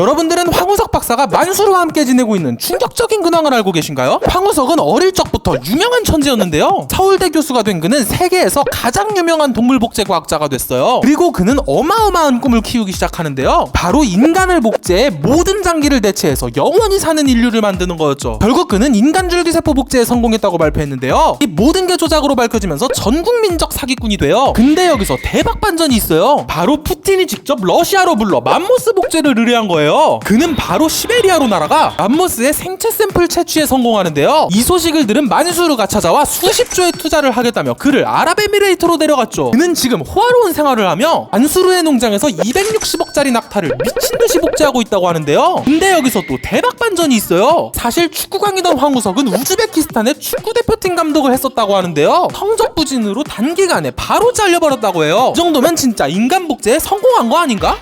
여러분들은 황우석 박사가 만수르와 함께 지내고 있는 충격적인 근황을 알고 계신가요? 황우석은 어릴 적부터 유명한 천재였는데요. 서울대 교수가 된 그는 세계에서 가장 유명한 동물복제 과학자가 됐어요. 그리고 그는 어마어마한 꿈을 키우기 시작하는데요. 바로 인간을 복제해 모든 장기를 대체해서 영원히 사는 인류를 만드는 거였죠. 결국 그는 인간 줄기세포 복제에 성공했다고 발표했는데요. 이 모든 게 조작으로 밝혀지면서 전국민적 사기꾼이 돼요. 근데 여기서 대박 반전이 있어요. 바로 푸틴이 직접 러시아로 불러 맘모스 복제를 의뢰한 거예요. 그는 바로 시베리아로 날아가 맘모스의 생체 샘플 채취에 성공하는데요. 이 소식을 들은 만수르가 찾아와 수십조의 투자를 하겠다며 그를 아랍에미레이트로 데려갔죠. 그는 지금 호화로운 생활을 하며 안수르의 농장에서 260억짜리 낙타를 미친 듯이 복제하고 있다고 하는데요. 근데 여기서 또 대박 반전이 있어요. 사실 축구광이던 황우석은 우즈베키스탄의 축구 대표팀 감독을 했었다고 하는데요. 성적 부진으로 단기간에 바로 잘려버렸다고 해요. 이 정도면 진짜 인간 복제에 성공한 거 아닌가?